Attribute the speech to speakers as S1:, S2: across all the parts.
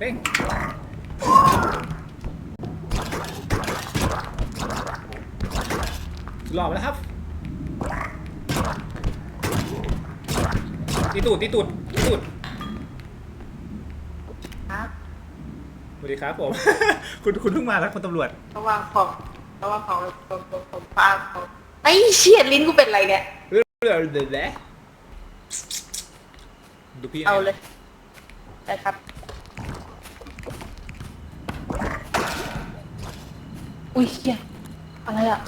S1: เร่งหลอกไปแล้วครับตีตูดตีตูดตีตูด
S2: ครับ
S1: สวัสดีครับผม คุณคุณเพิ่งมาแล้วคุณตำรวจ
S2: ระวังของระวังของของของของปลาของไอ้เชี่ยลิ้นกูเป็นไรเนี่ย
S1: เรื่องเรื่องเดี๋ยวแหละดูพี่
S2: เอาเลยได้ครับ อุ้ยเฮียอะไรอะ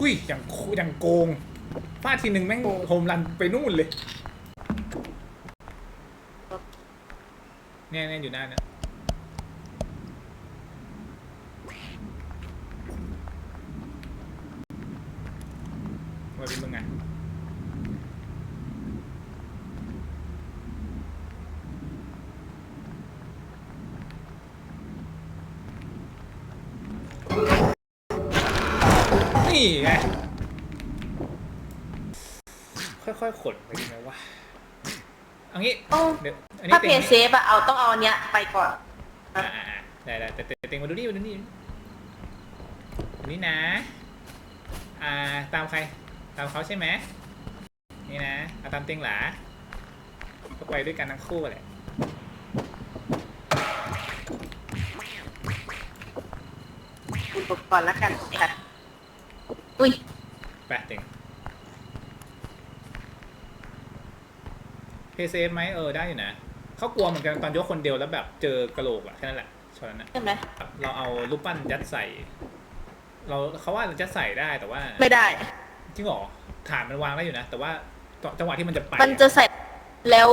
S1: อุ้ยอย่างโคอย่างโกงฟาดทีหนึ่งแม่งโฮมรันไปนู่นเลย เนี่ยเนี่ยอยู่หน้าเนี่ยทำไมเป็นมึงอะ นี่ไง ค่อยๆขนไปดีไหมวะเอางี้
S2: โอ้
S1: เดี๋ยวอันนี้
S2: ถ้า
S1: ต็
S2: เพ
S1: ง
S2: ย์เซฟอะเอาต้องเอาอันเนี้ยไปก่อน
S1: อ่าอ่าอ่าได้ได้แต่แต่แต่เต็งมาดูนี่มาดูนี่อันนี้นะ อ่าตามใคร ตามเขาใช่ไหมนี่นะเอาตามเต็งหลาก็ไปด้วยกันทั้งคู่แหละ
S2: คุณกดก่อนแล้วกันค่ะ อุ้ย
S1: ไปเต็งเพย์เซฟไหมเออได้อยู่นะเขากลัวเหมือนกันตอนยกคนเดียวแล้วแบบเจอกระโหลกอะแค่นั้นแหละช็อตนั้นอะ
S2: ใช่ไหม
S1: เราเอารูปปั้นยัดใส่ เราเขาว่าจะใส่ได้แต่ว่า
S2: ไม่ได้
S1: จริงเหรอฐานมันวางได้อยู่นะ แต่ว่าจังหวะที่มันจะไป
S2: มันจะใส่แล้ว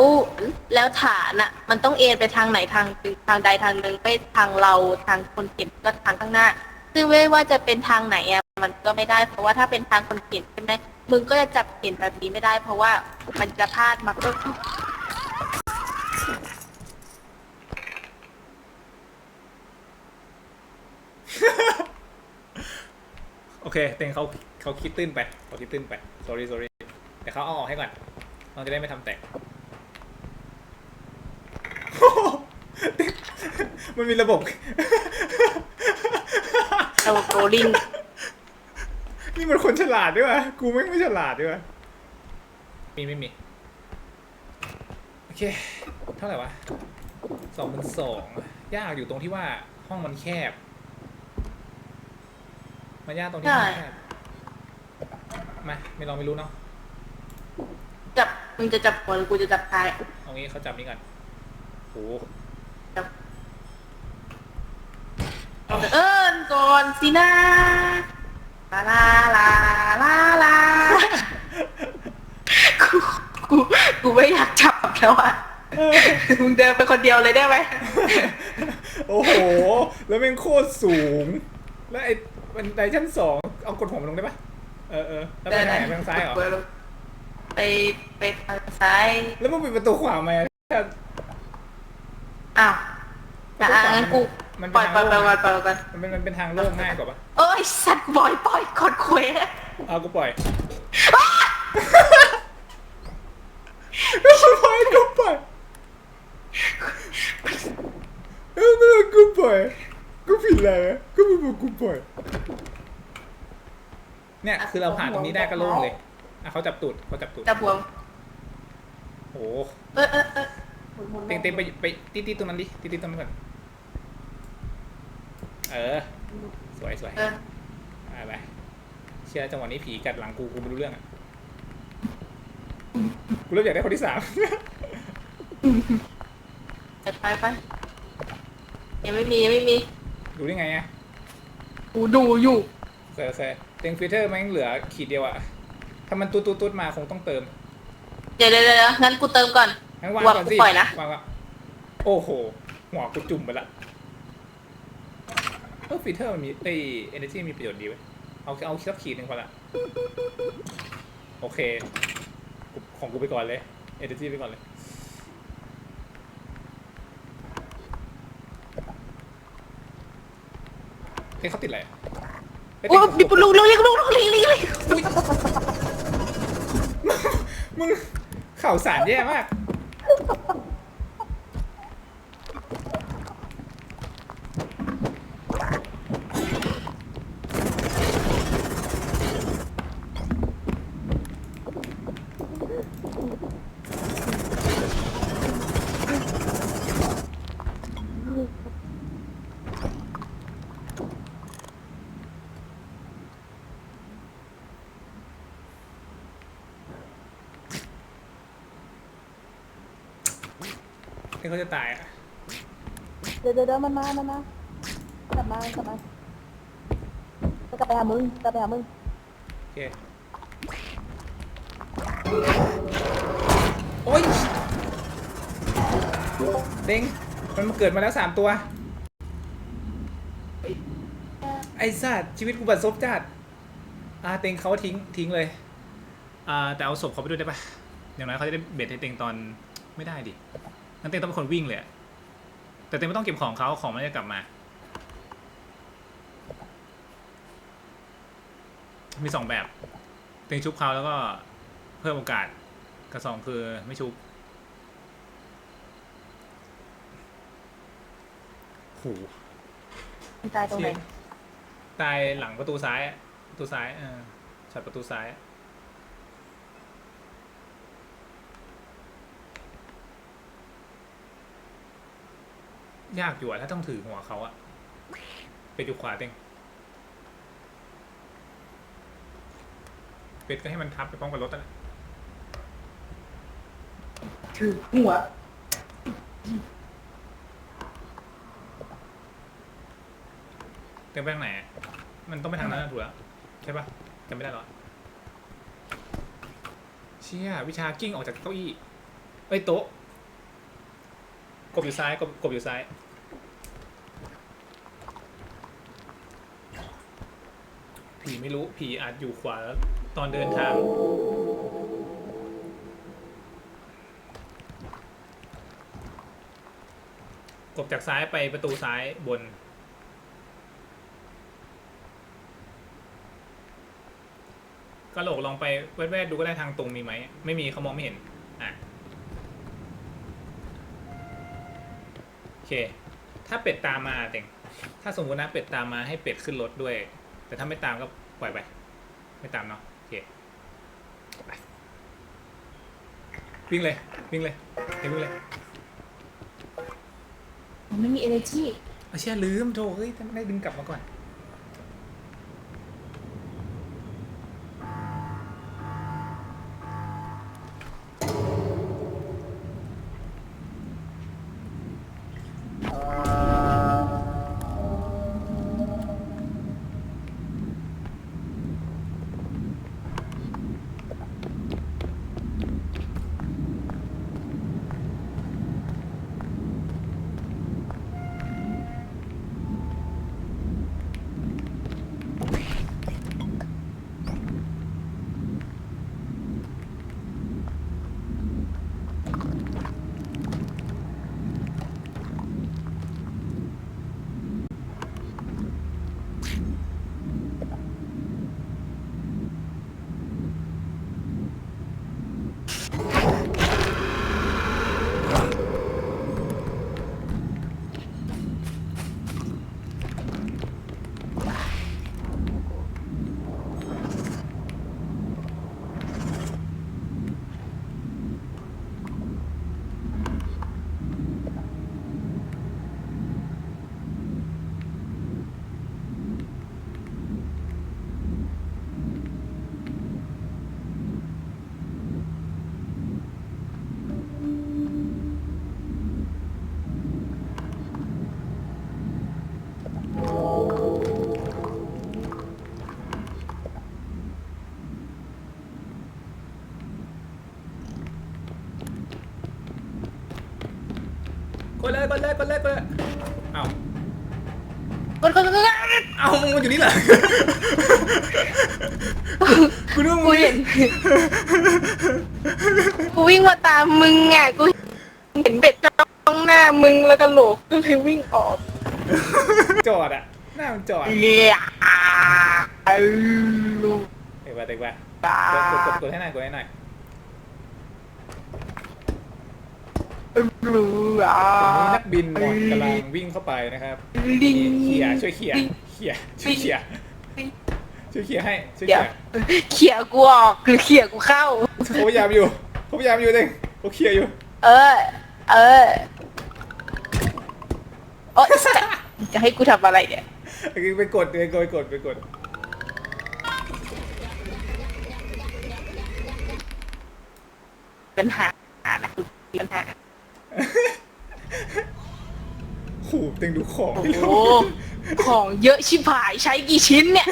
S2: แล้วฐานอะมันต้องเอ็นไปทางไหนทางทางใดทางหนึ่งไม่ทางเราทางคนเขียนก็ทางข้างหน้า ซึ่งไม่ว่าจะเป็นทางไหนอะ มันก็ไม่ได้ เพราะว่าถ้าเป็นทางคนเขียนใช่ไหมมึงก็จะจับเขียนแบบนี้ไม่ได้ เพราะว่ามันจะพลาดมาก็
S1: โอเคเต็งเขาเขาคิดตื้นไปเขาคิดตื้นไป sorry sorry แต่เขาเอาออกให้ก่อนเราจะได้ไม่ทำแตกมันมีระบบ
S2: เราโรลลิง
S1: นี่มันคนฉลาดด้วยวะกูไม่งไม่ฉลาดด้วยวะมีไม่มีโอเค เท่าไหร่วะสองพันสองยากอยู่ตรงที่ว่าห้องมันแคบ มันยากตรงที่ห้องมันแคบมาไม่ลองไม่รู้เนาะ
S2: จับมึงจะจับหัวหรือกูจะจับท้าย
S1: เอางี้เขาจับนี่ก่อนโอ้
S2: จับเอิญก่อนสินะ ลาลาลาลาลากูกูกูไม่อยากจับแล้วอะมึงเดินไปคนเดียวเลยได้ไหม
S1: โอ้โห แล้วแม่งโคตรสูง แล้วไอ้บันไดชั้นสองเอากดหัวมันลงได้ปะเออเออแล้วไปทางไหนไปทางซ้ายเหรอ
S2: ไปไปทางซ้าย
S1: แล้วมึงปิดประตูขวาไหมอะ
S2: อ้าวอะอะงั้นกู
S1: มัน
S2: ป
S1: เป็
S2: ล่อนย
S1: ทาง
S2: ปล่อยปล่
S1: โล่
S2: อย
S1: ง
S2: ปล่อยปล่อยกัน
S1: มันเป็นมันเป็นทางโล่งง่ายกว่าปะ
S2: เอ้ยสัตว์บอยปล่อยกดเควส
S1: เอากูปล่อยกูปล่อยกูปล่อยเออไม่กูปล่อยกูผิดอะไรวะกูไม่บอกกูปล่อยเนี่ยคือเราผ่านตรงนี้ได้ก็โล่งเลยอะเขาจับตูดเขาจับตูด
S2: จับหัว
S1: โอ้โห
S2: เออเออเออหมุนหมุนหมุน
S1: เต็งเต็งไปไปตีตีตรงนั้นดิตีตีตรงนั้นก่อน เออ สวยสวย
S2: เออ
S1: ไปไปเชื่อจังหวะนี้ผีกัดหลังกูกูไม่รู้เรื่องอะ กูเริ่มอยากได้คนที่สาม
S2: ไปไปไปยังไม่มียังไม่มี
S1: ดูได้ไงอะ
S2: กูดูอยู่
S1: เคยเคยเต็งฟิลเตอร์แม่งเหลือขีดเดียวอะ ถ้ามันตุ๊ดตุ๊ดตุ๊ดมาคงต้องเติม
S2: เดี๋ยวเดี๋ยวเดี๋ยวงั้นกูเติมก่อน
S1: งั้นวาง
S2: วาง
S1: ก่อนสิ
S2: ปล่อยนะ
S1: วางก่อนโอ้โห หัวกูจุ่มไปละ เออฟีเทอร์มันมีไอเอเนอร์จีมีประโยชน์ดีเว้ยเอาเอาสักขีดหนึ่งพอละโอเค ของกูไปก่อนเลยเอเนอร์จีไปก่อนเลยเฮ้ยเขาติดอะไร
S2: โอ้
S1: มี
S2: ปุลุกลุกลุกลุกลุกลุกลุก
S1: มึงข่าวสารแย่มาก ที่เขาจะตายอะ
S3: เดี๋ยวเดี๋ยวเดี๋ยวมันมามันมากลับมากลับมาจะกลับไปหามึงกลับไปหามึง
S1: โอเคโอ้ยเด้งมันมาเกิดมาแล้วสามตัว ไอ้สัตว์ชีวิตกูบัดซบจัดอ่าเต็งเขาทิ้งทิ้งเลยอ่าแต่เอาศพเขาไปด้วยได้ปะอย่างน้อยเขาจะได้เบ็ดให้เต็งตอนไม่ได้ดิ งั้นเต็งต้องเป็นคนวิ่งเลยอะแต่เต็งไม่ต้องเก็บของเขาของมันจะกลับมา มีสองแบบเต็งชุบเขาแล้วก็เพิ่มโอกาสกับสองคือไม่ชุบโห
S3: มันตายตรงไหน
S1: เชี่ยตายหลังประตูซ้ายอะประตูซ้ายเออช็อตประตูซ้าย ยากอยู่อะถ้าต้องถือหัวเขาอะเป็ดอยู่ขวาเต็งเป็ดก็ให้มันทับไปพร้อมกับรถนั่นแหละ
S3: ถือหัว
S1: เต็งไปทางไหนอะมันต้องไปทางนั้นนะถูกแล้วใช่ปะจำไม่ได้หรอเชี่ยวิชากิ้งออกจากเก้าอี้เอ้ยโต๊ะกบอยู่ซ้ายกบกบอยู่ซ้าย ไม่รู้ผีอาจอยู่ขวาตอนเดินทาง กบจากซ้ายไปประตูซ้ายบน กระโหลกลองไปแวดๆดูก็ได้ทางตรงมีไหม ไม่มีเขามองไม่เห็น อะ โอเค ถ้าเป็ดตามมาเต็งถ้าสมมตินะเป็ดตามมาให้เป็ดขึ้นรถด้วย แต่ถ้าไม่ตามก็ ปล่อยไป ไม่ตามเนาะโอเคไปวิ่งเลย วิ่งเลยเต็งวิ่งเลย
S3: มันไม่มี energy
S1: เอาเชี่ยลืมโถเฮ้ยทำไมได้ดึงกลับมาก่อน กดเลยกดเลยเลยเอา
S2: กดกดกดกด
S1: เอามึงอยู่นี่เหรอกูนึกว่ามึ
S2: กู
S1: ง
S2: เห็นกูวิ่งมาตามมึงอะกูเห็นเบ็ดจ้องหน้ามึงแล้วก็โหลกก็เลยวิ่งออก
S1: จอดอะหน้ามันจอด
S2: เลี้ยลูก
S1: เต็กไปเต็กไป
S2: ตาก
S1: ดกดกดกดให้หน่อยกดให้หน่อย
S2: รู้อะ
S1: ตอนนี้นักบินมอนกำลังวิ่งเข้าไปนะครับ
S2: ลิง
S1: เขี่ยช่วยเขี่ยเขี่ยช่วยเขี่ยช่วยเขี่ยให้ช่วย
S2: เดี๋ยว
S1: เขี่ย
S2: เขี่ยกูออกหรือเขี่ยกูเข้า
S1: เขาพยายามอยู่เขาพยายามอยู่เลยเขาเขี่ยอยู่
S2: เออ เออโอ๊ยจะให้กูทำอะไรเนี่ย
S1: ไปกดไปกดไปกดไปกด
S2: ปัญหานะคือปัญหา
S1: ขู่เต็งดูของ
S2: โอ้
S1: ที่
S2: โห
S1: เรา
S2: ของเยอะชิบหายใช้กี่ชิ้นเนี่ย